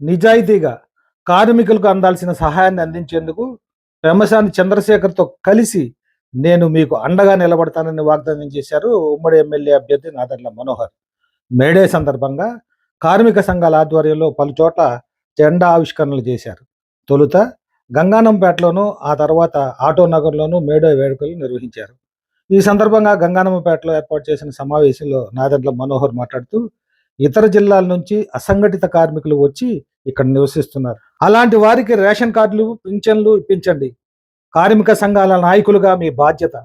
నిజాయితీగా కార్మికులకు అందాల్సిన సహాయాన్ని అందించేందుకు పెమ్మసాని చంద్రశేఖర్తో కలిసి నేను మీకు అండగా నిలబడతానని వాగ్దానం చేశారు ఉమ్మడి ఎమ్మెల్యే అభ్యర్థి నాదర్ల మనోహర్. మేడే సందర్భంగా కార్మిక సంఘాల ఆధ్వర్యంలో పలుచోట్ల జెండా ఆవిష్కరణలు చేశారు. తొలుత గంగానంపేటలోను ఆ తర్వాత ఆటో మేడో వేడుకలు నిర్వహించారు. ఈ సందర్భంగా గంగానమ్మపేటలో ఏర్పాటు చేసిన సమావేశంలో నాదెండ్ల మనోహర్ మాట్లాడుతూ ఇతర జిల్లాల నుంచి అసంఘటిత కార్మికులు వచ్చి ఇక్కడ నివసిస్తున్నారు. అలాంటి వారికి రేషన్ కార్డులు పింఛన్లు ఇప్పించండి. కార్మిక సంఘాల నాయకులుగా మీ బాధ్యత.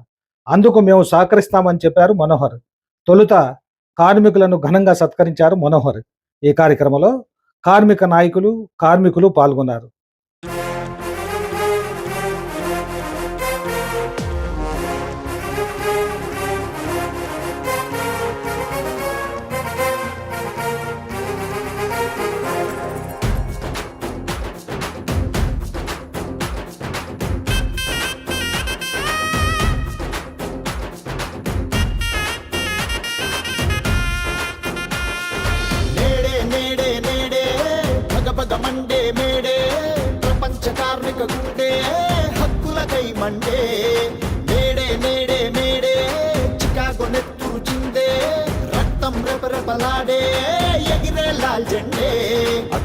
అందుకు మేము సహకరిస్తామని చెప్పారు మనోహర్. తొలుత కార్మికులను ఘనంగా సత్కరించారు మనోహర్. ఈ కార్యక్రమంలో కార్మిక నాయకులు కార్మికులు పాల్గొన్నారు.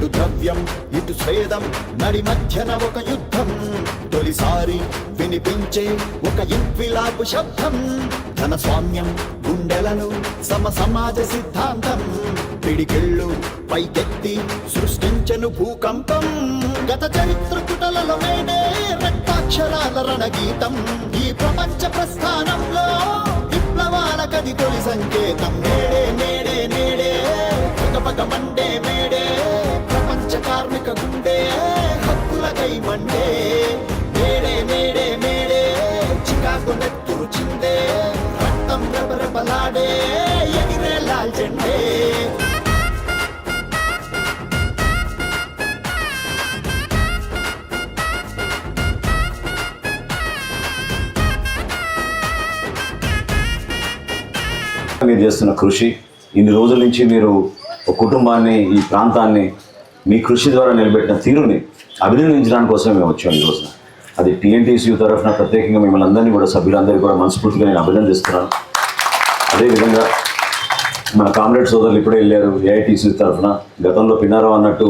అటు ద్రవ్యం ఇటు స్వేదం నడి మధ్యన ఒక యుద్ధం. తొలిసారి వినిపించే ఒక ఇంక్విలాపు శబ్దం. ధన స్వామ్యం గుండెలను సమ సమాజ సిద్ధాంతం. పిడికిళ్ళు పైకెత్తి సృష్టించను భూకంపం. గత చరిత్ర పుటలలో మేడే రక్తాక్షరాల రణగీతం. ఈ ప్రపంచ ప్రస్థానంలో విప్లవాల కది తొలి సంకేతం. నేడే నేడే నేడే పగ పగ మండే మేడే. హక్కులకై మండే నేడే నేడే మేడే చికాకు నెత్తురు చిందే రక్తం రెపరెపలాడే ఎగిరే లాల్ జెండే మీరు చేస్తున్న కృషి ఇన్ని రోజుల నుంచి మీరు ఒక కుటుంబాన్ని ఈ ప్రాంతాన్ని మీ కృషి ద్వారా నిలబెట్టిన తీరుని అభినందించడానికి కోసం మేము వచ్చాం ఈరోజు అది టీఎన్టీసీ తరఫున ప్రత్యేకంగా మిమ్మల్ని అందరినీ కూడా సభ్యులందరికీ కూడా మనస్ఫూర్తిగా నేను అభినందిస్తున్నాను. అదేవిధంగా మన కామ్రేడ్ సోదరులు ఇప్పుడే వెళ్ళారు ఏఐటీసీ తరఫున. గతంలో పిన్నారావు అన్నట్టు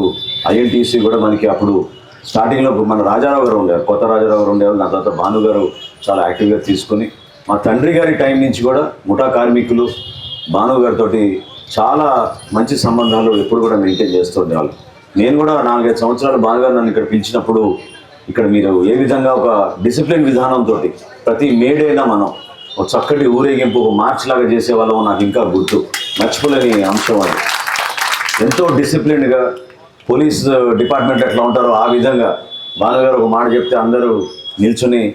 ఐఎన్టీసీ కూడా మనకి అప్పుడు స్టార్టింగ్లో మన రాజారావు గారు ఉండేవారు. కొత్త రాజారావు గారు ఉండేవారు. నా తర్వాత భాను గారు చాలా యాక్టివ్గా తీసుకొని మా తండ్రి గారి టైం నుంచి కూడా ముఠా కార్మికులు భాను గారితో చాలా మంచి సంబంధాలు ఎప్పుడు కూడా మెయింటైన్ చేస్తూ ఉండేవాళ్ళు. నేను కూడా నాలుగైదు సంవత్సరాలు బాగా నన్ను ఇక్కడ పిలిచినప్పుడు ఇక్కడ మీరు ఏ విధంగా ఒక డిసిప్లిన్ విధానంతో ప్రతి మేడైనా మనం ఒక చక్కటి ఊరేగింపు ఒక మార్చ్ లాగా చేసేవాళ్ళం నాకు ఇంకా గుర్తు. మర్చిపోలేని అంశం అది. ఎంతో డిసిప్లిన్డ్గా పోలీస్ డిపార్ట్మెంట్ ఎట్లా ఉంటారో ఆ విధంగా బాలగారు ఒక మాట చెప్తే అందరూ నిల్చుని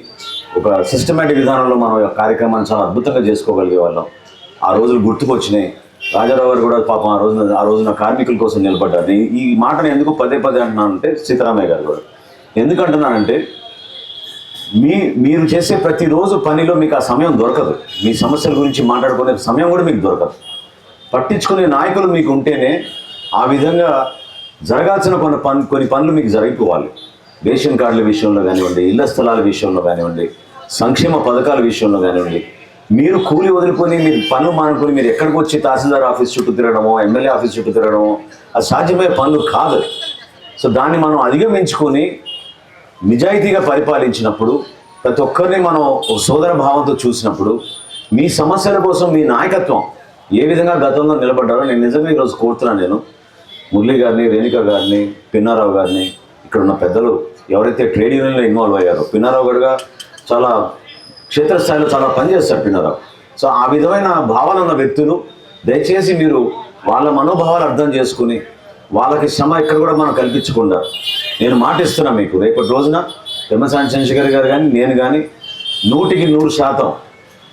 ఒక సిస్టమేటిక్ విధానంలో మనం కార్యక్రమాన్ని చాలా అద్భుతంగా చేసుకోగలిగే వాళ్ళం ఆ రోజులు గుర్తుకొచ్చినాయి. రాజారావు గారు కూడా పాపం ఆ రోజున ఆ రోజున కార్మికుల కోసం నిలబడ్డారు. ఈ- మాటను ఎందుకు పదే పదే అంటున్నానంటే సీతారామయ్య గారు కూడా. ఎందుకంటున్నానంటే మీ మీరు చేసే ప్రతిరోజు పనిలో మీకు ఆ సమయం దొరకదు. మీ సమస్యల గురించి మాట్లాడుకునే సమయం కూడా మీకు దొరకదు. పట్టించుకునే నాయకులు మీకు ఉంటేనే ఆ విధంగా జరగాల్సిన కొన్ని పని కొన్ని పనులు మీకు జరిగిపోవాలి. రేషన్ కార్డుల విషయంలో కానివ్వండి ఇళ్ళ స్థలాల విషయంలో కానివ్వండి సంక్షేమ పథకాల విషయంలో కానివ్వండి మీరు కూలి వదులుకొని మీరు పనులు మానుకొని మీరు ఎక్కడికి వచ్చి తహసీల్దార్ ఆఫీస్ చుట్టూ తిరగడమో ఎమ్మెల్యే ఆఫీస్ చుట్టూ తిరగడమో అది సాధ్యమయ్యే పనులు కాదు. సో దాన్ని మనం అధిగమించుకొని నిజాయితీగా పరిపాలించినప్పుడు ప్రతి ఒక్కరిని మనం ఒక సోదర భావంతో చూసినప్పుడు మీ సమస్యల కోసం మీ నాయకత్వం ఏ విధంగా గతంలో నిలబడ్డారో నేను నిజంగా ఈరోజు కోరుతున్నాను నేను. మురళి గారిని రేణుక గారిని పిన్నారావు గారిని ఇక్కడ ఉన్న పెద్దలు ఎవరైతే ట్రేడ్ యూనియన్లో ఇన్వాల్వ్ అయ్యారో పిన్నారావు గారుగా చాలా క్షేత్రస్థాయిలో చాలా పనిచేస్తారు పిన్నారావు సో ఆ విధమైన భావాలు ఉన్న వ్యక్తులు దయచేసి మీరు వాళ్ళ మనోభావాలు అర్థం చేసుకుని వాళ్ళకి శ్రమ ఇక్కడ కూడా మనం కల్పించకుండా నేను మాటిస్తున్నా మీకు. రేపటి రోజున పెమ్మసాని చంద్రశేఖర్ గారు కానీ నేను కానీ నూటికి నూరు శాతం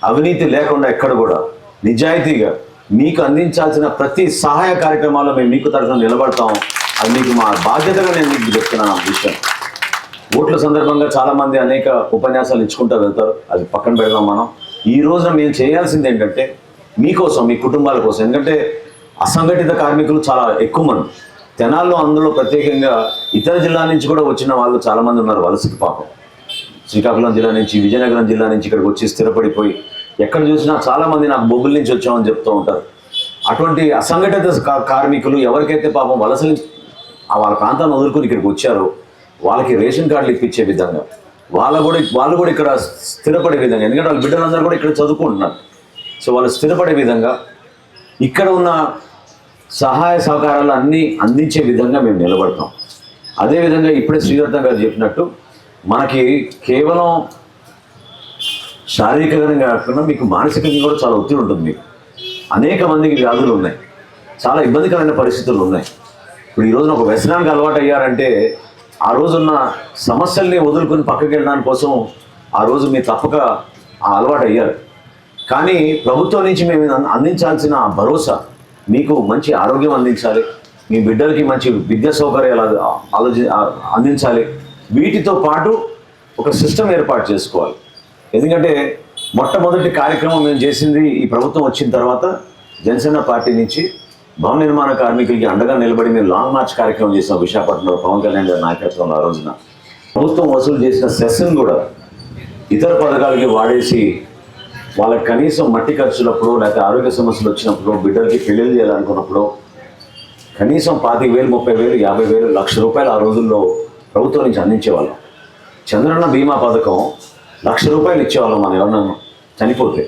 అవినీతి లేకుండా ఎక్కడ కూడా నిజాయితీగా మీకు అందించాల్సిన ప్రతి సహాయ కార్యక్రమాల్లో మేము మీకు తరఫున నిలబడతాం. అది మీకు మా బాధ్యతగా నేను మీకు చెప్తున్నాను ఆ విషయం. ఓట్ల సందర్భంగా చాలా మంది అనేక ఉపన్యాసాలు ఇచ్చుకుంటూ వెళ్తారు. అది పక్కన పెడదాం మనం. ఈ రోజున మేము చేయాల్సింది ఏంటంటే మీకోసం మీ కుటుంబాల కోసం. ఎందుకంటే అసంఘటిత కార్మికులు చాలా ఎక్కువ మంది. తెనాల్లో అందులో ప్రత్యేకంగా ఇతర జిల్లా నుంచి కూడా వచ్చిన వాళ్ళు చాలామంది ఉన్నారు. వలసకి పాపం. శ్రీకాకుళం జిల్లా నుంచి విజయనగరం జిల్లా నుంచి ఇక్కడికి వచ్చి స్థిరపడిపోయి ఎక్కడ చూసినా చాలామంది నాకు బొబ్బుల నుంచి వచ్చామని చెప్తూ ఉంటారు. అటువంటి అసంఘటిత కార్మికులు ఎవరికైతే పాపం వలసలు ఆ వాళ్ళ ప్రాంతాన్ని వదులుకొని ఇక్కడికి వచ్చారో వాళ్ళకి రేషన్ కార్డులు ఇప్పించే విధంగా. వాళ్ళ కూడా వాళ్ళు కూడా ఇక్కడ స్థిరపడే విధంగా ఎందుకంటే వాళ్ళ బిడ్డలందరూ కూడా ఇక్కడ చదువుకుంటున్నారు. సో వాళ్ళు స్థిరపడే విధంగా ఇక్కడ ఉన్న సహాయ సహకారాలు అన్నీ అందించే విధంగా మేము నిలబడతాం. అదేవిధంగా ఇప్పుడే శ్రీరత్న గారు చెప్పినట్టు మనకి కేవలం శారీరకంగా కాకుండా మీకు మానసికంగా కూడా చాలా ఒత్తిడి ఉంటుంది మీకు. అనేక మందికి వ్యాధులు ఉన్నాయి. చాలా ఇబ్బందికరమైన పరిస్థితులు ఉన్నాయి. ఇప్పుడు ఈ రోజున ఒక వ్యసనానికి అలవాటు అయ్యారంటే ఆ రోజున్న సమస్యల్ని వదులుకొని పక్కకి వెళ్ళడానికి కోసం ఆ రోజు మీరు తప్పక ఆ అలవాటు అయ్యారు. కానీ ప్రభుత్వం నుంచి మేము అందించాల్సిన భరోసా మీకు మంచి ఆరోగ్యం అందించాలి మీ బిడ్డలకి మంచి విద్యా సౌకర్యాలు ఆలోచి అందించాలి. వీటితో పాటు ఒక సిస్టమ్ ఏర్పాటు చేసుకోవాలి. ఎందుకంటే మొట్టమొదటి కార్యక్రమం మేము చేసింది ఈ ప్రభుత్వం వచ్చిన తర్వాత జనసేన పార్టీ నుంచి భవన నిర్మాణ కార్మికులకి అండగా నిలబడి మేము లాంగ్ మార్చ్ కార్యక్రమం చేసిన విశాఖపట్నంలో పవన్ కళ్యాణ్ గారి నాయకత్వంలో ఆ రోజున ప్రభుత్వం వసూలు చేసిన సెషన్ కూడా ఇతర పథకాలకి వాడేసి వాళ్ళకి కనీసం మట్టి ఖర్చులప్పుడు లేకపోతే ఆరోగ్య సమస్యలు వచ్చినప్పుడు బిడ్డలకి పెళ్ళిళ్ళు చేయాలనుకున్నప్పుడు కనీసం పాతిక వేలు ముప్పై వేలు యాభై వేలు లక్ష రూపాయలు ఆ రోజుల్లో ప్రభుత్వం నుంచి అందించేవాళ్ళం. చంద్రన్న బీమా పథకం లక్ష రూపాయలు ఇచ్చేవాళ్ళం మనం ఎవరన్నా చనిపోతే.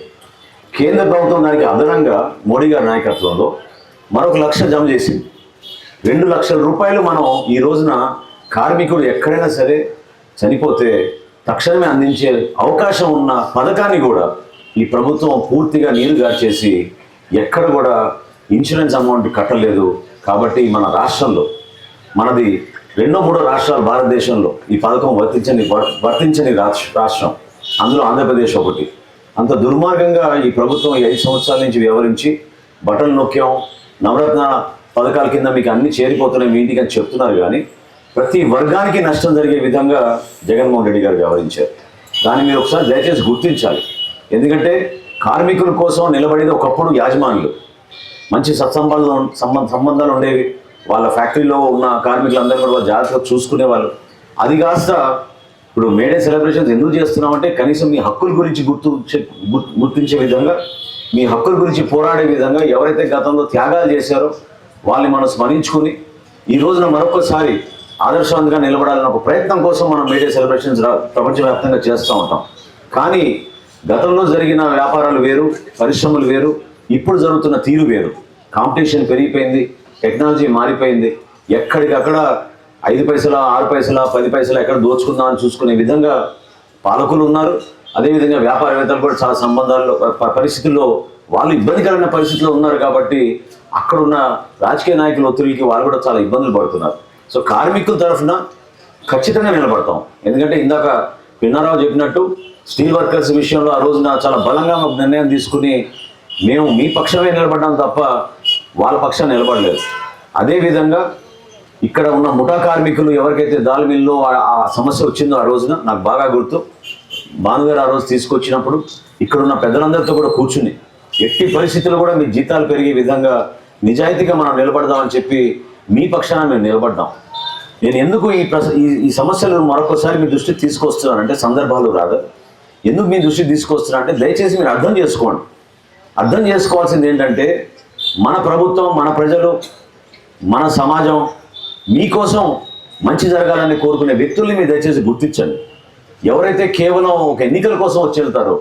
కేంద్ర ప్రభుత్వం దానికి అదనంగా మోడీ గారి నాయకత్వంలో మరొక లక్ష జమ చేసింది. రెండు లక్షల రూపాయలు మనం ఈ రోజున కార్మికుడు ఎక్కడైనా సరే చనిపోతే తక్షణమే అందించే అవకాశం ఉన్న పథకాన్ని కూడా ఈ ప్రభుత్వం పూర్తిగా నీరు గార్చేసి ఎక్కడ కూడా ఇన్సూరెన్స్ అమౌంట్ కట్టలేదు కాబట్టి మన రాష్ట్రంలో మనది రెండో మూడో రాష్ట్రాలు భారతదేశంలో ఈ పథకం వర్తించని వర్తించని రాష్ట్రం అందులో ఆంధ్రప్రదేశ్ ఒకటి. అంత దుర్మార్గంగా ఈ ప్రభుత్వం ఐదు సంవత్సరాల నుంచి వ్యవహరించి బటన్ నొక్కాం నవరత్న పథకాల కింద మీకు అన్ని చేరిపోతున్నాయి మీ ఇంటికి అని చెప్తున్నారు కానీ ప్రతి వర్గానికి నష్టం జరిగే విధంగా జగన్మోహన్ రెడ్డి గారు వ్యవహరించారు. దాన్ని మీరు ఒకసారి దయచేసి గుర్తించాలి. ఎందుకంటే కార్మికుల కోసం నిలబడేది ఒకప్పుడు యాజమానులు. మంచి సత్సంబంధాలు సంబంధ సంబంధాలు ఉండేవి. వాళ్ళ ఫ్యాక్టరీలో ఉన్న కార్మికులందరూ కూడా వాళ్ళు జాగ్రత్తగా చూసుకునేవాళ్ళు. అది కాస్త ఇప్పుడు మేడే సెలబ్రేషన్స్ ఎందుకు చేస్తున్నామంటే కనీసం మీ హక్కుల గురించి గుర్తు గుర్తు- గుర్తించే విధంగా మీ హక్కుల గురించి పోరాడే విధంగా ఎవరైతే గతంలో త్యాగాలు చేశారో వాళ్ళని మనం స్మరించుకుని ఈ రోజున మరొకసారి ఆదర్శవంతంగా నిలబడాలన్న ఒక ప్రయత్నం కోసం మనం మీడియా సెలబ్రేషన్స్ ప్రపంచవ్యాప్తంగా చేస్తూ ఉంటాం. కానీ గతంలో జరిగిన వ్యాపారాలు వేరు పరిశ్రమలు వేరు ఇప్పుడు జరుగుతున్న తీరు వేరు. కాంపిటీషన్ పెరిగిపోయింది టెక్నాలజీ మారిపోయింది. ఎక్కడికక్కడ ఐదు పైసల ఆరు పైసల పది పైసల ఎక్కడ దోచుకుందామని చూసుకునే విధంగా పాలకులు ఉన్నారు. అదేవిధంగా వ్యాపారవేత్తలు కూడా చాలా సంబంధాల్లో ప- పరిస్థితుల్లో వాళ్ళు ఇబ్బందికరమైన పరిస్థితుల్లో ఉన్నారు కాబట్టి అక్కడ ఉన్న రాజకీయ నాయకుల ఒత్తిడికి వాళ్ళు కూడా చాలా ఇబ్బందులు పడుతున్నారు. సో కార్మికుల తరఫున ఖచ్చితంగా నిలబడతాం. ఎందుకంటే ఇందాక పిన్నారావు చెప్పినట్టు స్టీల్ వర్కర్స్ విషయంలో ఆ రోజున చాలా బలంగా ఒక నిర్ణయం తీసుకుని మేము మీ పక్షమే నిలబడ్డాం తప్ప వాళ్ళ పక్షాన్ని నిలబడలేదు. అదేవిధంగా ఇక్కడ ఉన్న ముఠా కార్మికులు ఎవరికైతే దాల్ మిల్లో ఆ సమస్య వచ్చిందో ఆ రోజున నాకు బాగా గుర్తు. భానుగారు ఆ రోజు తీసుకొచ్చినప్పుడు ఇక్కడున్న పెద్దలందరితో కూడా కూర్చుని ఎట్టి పరిస్థితుల్లో కూడా మీ జీతాలు పెరిగే విధంగా నిజాయితీగా మనం నిలబడదామని చెప్పి మీ పక్షాన మేము నిలబడ్డాం. నేను ఎందుకు ఈ ఈ సమస్యలను మరొకసారి మీ దృష్టికి తీసుకొస్తున్నానంటే సందర్భాలు రాదు. ఎందుకు మీ దృష్టికి తీసుకొస్తున్నా అంటే దయచేసి మీరు అర్థం చేసుకోండి. అర్థం చేసుకోవాల్సింది ఏంటంటే మన ప్రభుత్వం మన ప్రజలు మన సమాజం మీకోసం మంచి జరగాలని కోరుకునే వ్యక్తుల్ని మీరు దయచేసి గుర్తించండి. ఎవరైతే కేవలం ఒక ఎన్నికల కోసం వచ్చి వెళ్తారో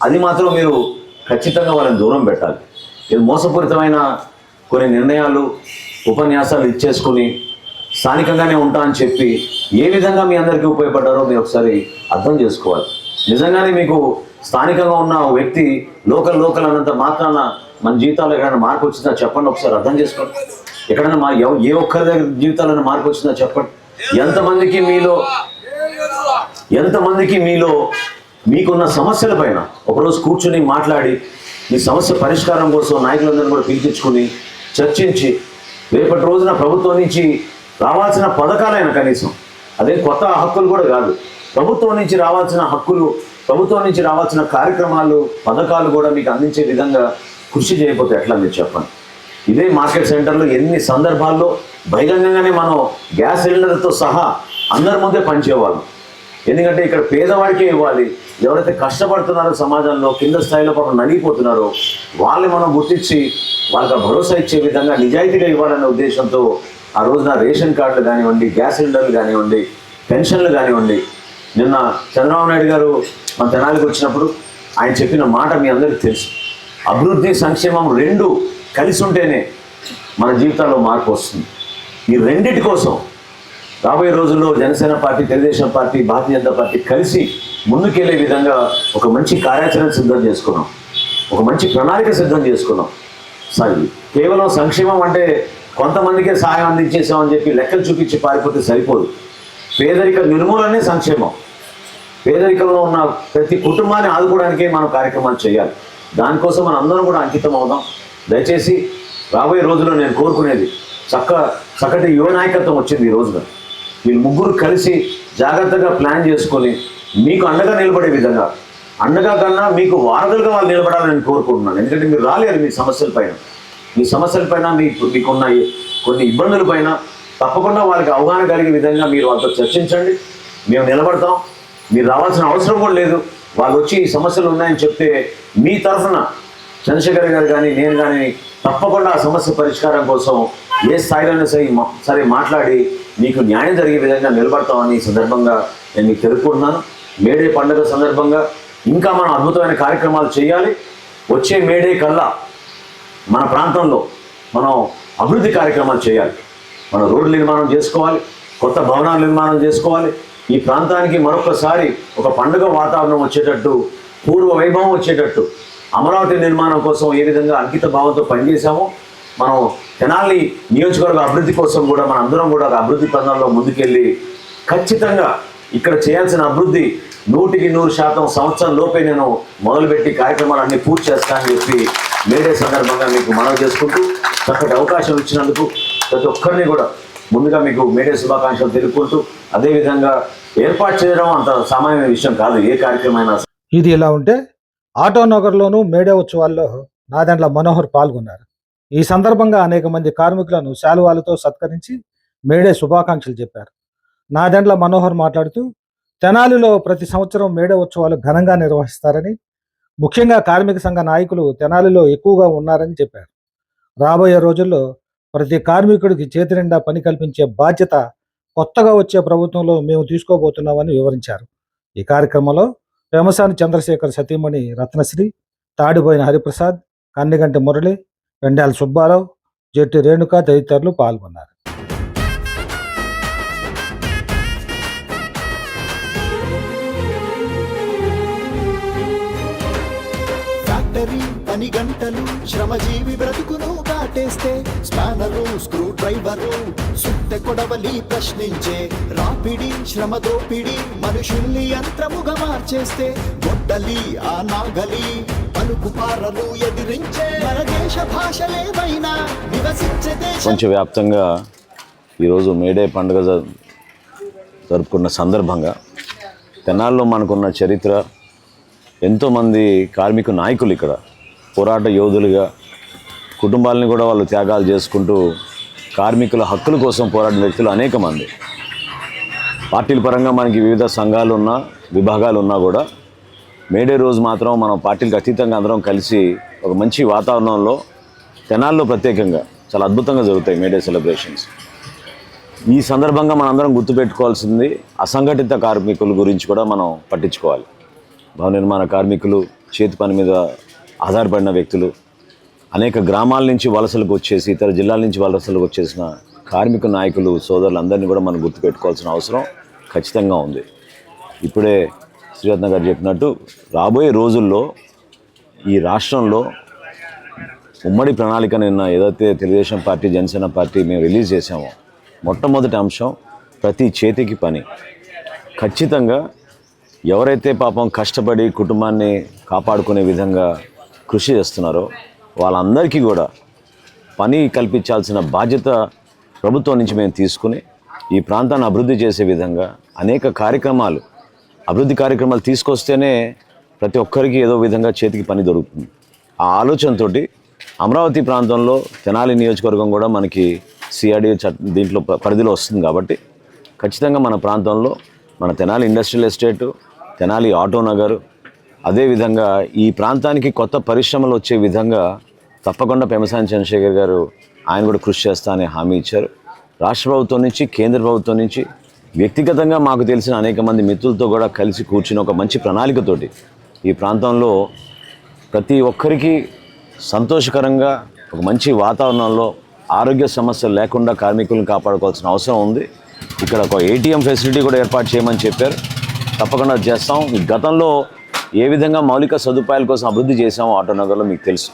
అది మాత్రం మీరు ఖచ్చితంగా వాళ్ళని దూరం పెట్టాలి. ఇది మోసపూరితమైన కొన్ని నిర్ణయాలు ఉపన్యాసాలు ఇచ్చేసుకుని స్థానికంగానే ఉంటా అని చెప్పి ఏ విధంగా మీ అందరికీ ఉపయోగపడ్డారో మీరు ఒకసారి అర్థం చేసుకోవాలి. నిజంగానే మీకు స్థానికంగా ఉన్న వ్యక్తి లోకల్ లోకల్ అన్నంత మాత్రాన మన జీవితాల్లో ఎక్కడైనా మార్పు వచ్చిందా చెప్పండి ఒకసారి అర్థం చేసుకోండి. ఎక్కడైనా మా ఏ ఒక్కరి దగ్గర జీవితాలను మార్పు వచ్చిందా చెప్పండి. ఎంతమందికి మీలో ఎంతమందికి మీలో మీకున్న సమస్యల పైన ఒకరోజు కూర్చొని మాట్లాడి మీ సమస్య పరిష్కారం కోసం నాయకులందరినీ కూడా పిలిపించుకుని చర్చించి రేపటి రోజున ప్రభుత్వం నుంచి రావాల్సిన పథకాలైన కనీసం అదే కొత్త హక్కులు కూడా కాదు ప్రభుత్వం నుంచి రావాల్సిన హక్కులు ప్రభుత్వం నుంచి రావాల్సిన కార్యక్రమాలు పథకాలు కూడా మీకు అందించే విధంగా కృషి చేయకపోతే ఎట్లా మీరు చెప్పండి? ఇదే మార్కెట్ సెంటర్లో ఎన్ని సందర్భాల్లో బహిరంగంగానే మనం గ్యాస్ సిలిండర్తో సహా అందరి ముందే పనిచేయవాళ్ళం. ఎందుకంటే ఇక్కడ పేదవాడికే ఇవ్వాలి. ఎవరైతే కష్టపడుతున్నారో సమాజంలో కింద స్థాయిలో పాపం నలిగిపోతున్నారో వాళ్ళని మనం గుర్తించి వాళ్ళకి భరోసా ఇచ్చే విధంగా నిజాయితీగా ఇవ్వాలనే ఉద్దేశంతో ఆ రోజున రేషన్ కార్డులు కానివ్వండి గ్యాస్ సిలిండర్లు కానివ్వండి పెన్షన్లు కానివ్వండి నిన్న చంద్రబాబు నాయుడు గారు మన తెనాలికి వచ్చినప్పుడు ఆయన చెప్పిన మాట మీ అందరికీ తెలుసు. అభివృద్ధి సంక్షేమం రెండు కలిసి ఉంటేనే మన జీవితాల్లో మార్పు వస్తుంది. ఈ రెండిటి కోసం రాబోయే రోజుల్లో Janasena party Telugu Desam party Bharatiya Janata party కలిసి ముందుకెళ్ళే విధంగా ఒక మంచి కార్యాచరణ సిద్ధం చేసుకున్నాం. ఒక మంచి ప్రణాళిక సిద్ధం చేసుకున్నాం. సరే కేవలం సంక్షేమం అంటే కొంతమందికే సహాయం అందించేసామని చెప్పి లెక్కలు చూపించి పారిపోతే సరిపోదు. పేదరిక నిర్మూలనే సంక్షేమం. పేదరికంలో ఉన్న ప్రతి కుటుంబాన్ని ఆదుకోవడానికే మనం కార్యక్రమాలు చేయాలి. దానికోసం మనం అందరం కూడా అంకితం అవుదాం. దయచేసి రాబోయే రోజుల్లో నేను కోరుకునేది చక్క చక్కటి యువ నాయకత్వం వచ్చింది ఈ రోజున. మీరు ముగ్గురు కలిసి జాగ్రత్తగా ప్లాన్ చేసుకొని మీకు అండగా నిలబడే విధంగా అండగా కన్నా మీకు వారధులుగా వాళ్ళు నిలబడాలని కోరుకుంటున్నాను. ఎందుకంటే మీరు రాలేరు మీ సమస్యల పైన. మీ సమస్యల పైన మీకు మీకున్న కొన్ని ఇబ్బందుల పైన తప్పకుండా వాళ్ళకి అవగాహన కలిగే విధంగా మీరు వాళ్ళతో చర్చించండి. మేము నిలబడతాం. మీరు రావాల్సిన అవసరం కూడా లేదు. వాళ్ళు వచ్చి ఈ సమస్యలు ఉన్నాయని చెప్తే మీ తరఫున చంద్రశేఖర్ గారు కానీ నేను కానీ తప్పకుండా ఆ సమస్య పరిష్కారం కోసం ఏ స్థాయిలోనే సరే సరే మాట్లాడి మీకు న్యాయం జరిగే విధంగా నిలబడతామని ఈ సందర్భంగా నేను మీకు తెలుపుకుంటున్నాను. మేడే పండుగ సందర్భంగా ఇంకా మనం అద్భుతమైన కార్యక్రమాలు చేయాలి. వచ్చే మేడే కల్లా మన ప్రాంతంలో మనం అభివృద్ధి కార్యక్రమాలు చేయాలి. మనం రోడ్లు నిర్మాణం చేసుకోవాలి కొత్త భవనాలు నిర్మాణం చేసుకోవాలి. ఈ ప్రాంతానికి మరొకసారి ఒక పండుగ వాతావరణం వచ్చేటట్టు పూర్వ వైభవం వచ్చేటట్టు అమరావతి నిర్మాణం కోసం ఏ విధంగా అంకిత భావంతో పనిచేశామో మనం తెనాలి నియోజకవర్గ అభివృద్ధి కోసం కూడా మన అందరం కూడా ఒక అభివృద్ధి పథంలో ముందుకెళ్ళి ఖచ్చితంగా ఇక్కడ చేయాల్సిన అభివృద్ధి నూటికి నూరు శాతం సంవత్సరం లోపే నేను మొదలుపెట్టి కార్యక్రమాలన్నీ పూర్తి చేస్తానని చెప్పి మేడే సందర్భంగా మీకు మనవి చేసుకుంటూ చక్కటి అవకాశం ఇచ్చినందుకు ప్రతి ఒక్కరిని కూడా ముందుగా మీకు మేడే శుభాకాంక్షలు తెలుపుకుంటూ అదేవిధంగా ఏర్పాటు చేయడం అంత సామాన్య విషయం కాదు ఏ కార్యక్రమైనా ఇది ఇలా ఉంటే ఆటో నగర్లోనూ మేడే ఉత్సవాల్లో నాదెండ్ల మనోహర్ పాల్గొన్నారు. ఈ సందర్భంగా అనేక మంది కార్మికులను శాలువాలతో సత్కరించి మేడే శుభాకాంక్షలు చెప్పారు. నాదెండ్ల మనోహర్ మాట్లాడుతూ తెనాలిలో ప్రతి సంవత్సరం మేడే ఉత్సవాలు ఘనంగా నిర్వహిస్తారని ముఖ్యంగా కార్మిక సంఘ నాయకులు తెనాలిలో ఎక్కువగా ఉన్నారని చెప్పారు. రాబోయే రోజుల్లో ప్రతి కార్మికుడికి చేతి నిండా పని కల్పించే బాధ్యత కొత్తగా వచ్చే ప్రభుత్వంలో మేము తీసుకోబోతున్నామని వివరించారు. ఈ కార్యక్రమంలో వేమసాని చంద్రశేఖర్ సతీమణి రత్నశ్రీ తాడిపోయిన హరిప్రసాద్ కన్నిగంటి మురళి వెండాల సుబ్బారావు జెట్టి రేణుక తదితరులు పాల్గొన్నారు. ఫ్యాక్టరీ పని గంటలు శ్రమజీవి బ్రతుకును కాటేస్తే స్పానరు స్క్రూ డ్రైవరు సుట్టె కొడవలి ప్రశ్నించే. రాపిడి శ్రమ దోపిడి మనుషుల్ని యంత్రముగా మార్చేస్తే. గొడ్డలి ఆ నాగలి పలుకు పారలు ఎదిరించే. మన దేశ భాషలేమైనా నివసించే దేశ. ప్రపంచవ్యాప్తంగా ఈరోజు మేడే పండుగ జరుపుకున్న సందర్భంగా తెనాల్లో మనకున్న చరిత్ర ఎంతోమంది కార్మిక నాయకులు ఇక్కడ పోరాట యోధులుగా కుటుంబాలని కూడా వాళ్ళు త్యాగాలు చేసుకుంటూ కార్మికుల హక్కుల కోసం పోరాడిన వ్యక్తులు అనేక మంది. పార్టీల పరంగా మనకి వివిధ సంఘాలు ఉన్నా విభాగాలు ఉన్నా కూడా మేడే రోజు మాత్రం మనం పార్టీలకు అతీతంగా అందరం కలిసి ఒక మంచి వాతావరణంలో తెనాల్లో ప్రత్యేకంగా చాలా అద్భుతంగా జరుగుతాయి మేడే సెలబ్రేషన్స్. ఈ సందర్భంగా మనందరం గుర్తుపెట్టుకోవాల్సింది అసంఘటిత కార్మికుల గురించి కూడా మనం పట్టించుకోవాలి. భవన నిర్మాణ కార్మికులు చేతి పని మీద ఆధారపడిన వ్యక్తులు అనేక గ్రామాల నుంచి వలసలకు వచ్చేసి ఇతర జిల్లాల నుంచి వలసలకు వచ్చేసిన కార్మిక నాయకులు సోదరులందరినీ కూడా మనం గుర్తుపెట్టుకోవాల్సిన అవసరం ఖచ్చితంగా ఉంది. ఇప్పుడే శ్రీరత్న గారు చెప్పినట్టు రాబోయే రోజుల్లో ఈ రాష్ట్రంలో ఉమ్మడి ప్రణాళిక నిన్న ఏదైతే తెలుగుదేశం పార్టీ జనసేన పార్టీ మేము రిలీజ్ చేసామో మొట్టమొదటి అంశం ప్రతి చేతికి పని. ఖచ్చితంగా ఎవరైతే పాపం కష్టపడి కుటుంబాన్ని కాపాడుకునే విధంగా కృషి చేస్తున్నారో వాళ్ళందరికీ కూడా పని కల్పించాల్సిన బాధ్యత ప్రభుత్వం నుంచి మేము తీసుకుని ఈ ప్రాంతాన్ని అభివృద్ధి చేసే విధంగా అనేక కార్యక్రమాలు అభివృద్ధి కార్యక్రమాలు తీసుకొస్తేనే ప్రతి ఒక్కరికి ఏదో విధంగా చేతికి పని దొరుకుతుంది. ఆ ఆలోచనతోటి అమరావతి ప్రాంతంలో తెనాలి నియోజకవర్గం కూడా మనకి సిఆర్డీ దీంట్లో పరిధిలో వస్తుంది కాబట్టి ఖచ్చితంగా మన ప్రాంతంలో మన Tenali industrial estate Tenali auto Nagar అదేవిధంగా ఈ ప్రాంతానికి కొత్త పరిశ్రమలు వచ్చే విధంగా తప్పకుండా పెమసాని చంద్రశేఖర్ గారు ఆయన కూడా కృషి చేస్తా అనే హామీ ఇచ్చారు. రాష్ట్ర ప్రభుత్వం నుంచి కేంద్ర ప్రభుత్వం నుంచి వ్యక్తిగతంగా మాకు తెలిసిన అనేక మంది మిత్రులతో కూడా కలిసి కూర్చుని ఒక మంచి ప్రణాళికతోటి ఈ ప్రాంతంలో ప్రతి ఒక్కరికి సంతోషకరంగా ఒక మంచి వాతావరణంలో ఆరోగ్య సమస్యలు లేకుండా కార్మికులను కాపాడుకోవాల్సిన అవసరం ఉంది. ఇక్కడ ఒక ఏటీఎం ఫెసిలిటీ కూడా ఏర్పాటు చేయమని చెప్పారు. తప్పకుండా చేస్తాం. గతంలో ఏ విధంగా మౌలిక సదుపాయాల కోసం అభివృద్ధి చేశామో ఆటోనగర్లో మీకు తెలుసు.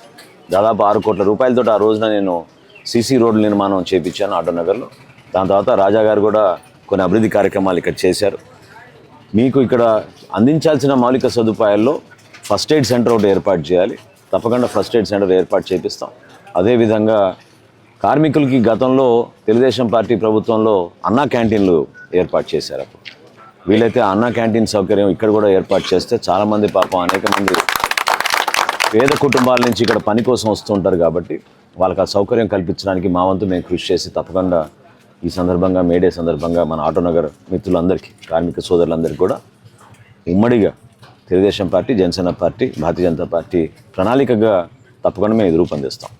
దాదాపు ఆరు కోట్ల రూపాయలతో ఆ రోజున నేను సీసీ రోడ్డు నిర్మాణం చేపించాను ఆటోనగర్లో దాని తర్వాత రాజా గారు కూడా కొన్ని అభివృద్ధి కార్యక్రమాలు ఇక్కడ చేశారు. మీకు ఇక్కడ అందించాల్సిన మౌలిక సదుపాయాల్లో ఫస్ట్ ఎయిడ్ సెంటర్ ఒకటి ఏర్పాటు చేయాలి. తప్పకుండా ఫస్ట్ ఎయిడ్ సెంటర్ ఏర్పాటు చేపిస్తాం. అదేవిధంగా కార్మికులకి గతంలో తెలుగుదేశం పార్టీ ప్రభుత్వంలో అన్నా క్యాంటీన్లు ఏర్పాటు చేశారు అప్పుడు. వీలైతే అన్నా క్యాంటీన్ సౌకర్యం ఇక్కడ కూడా ఏర్పాటు చేస్తే చాలామంది పాపం అనేక మంది పేద కుటుంబాల నుంచి ఇక్కడ పని కోసం వస్తుంటారు కాబట్టి వాళ్ళకి ఆ సౌకర్యం కల్పించడానికి మా వంతు మేము కృషి చేసి తప్పకుండా ఈ సందర్భంగా మేడే సందర్భంగా మన ఆటోనగర్ మిత్రులందరికీ కార్మిక సోదరులందరికీ కూడా ఉమ్మడిగా Telugu Desam party Janasena party Bharatiya Janata party ప్రణాళికగా తప్పకుండా మేము ఇది రూపొందిస్తాం.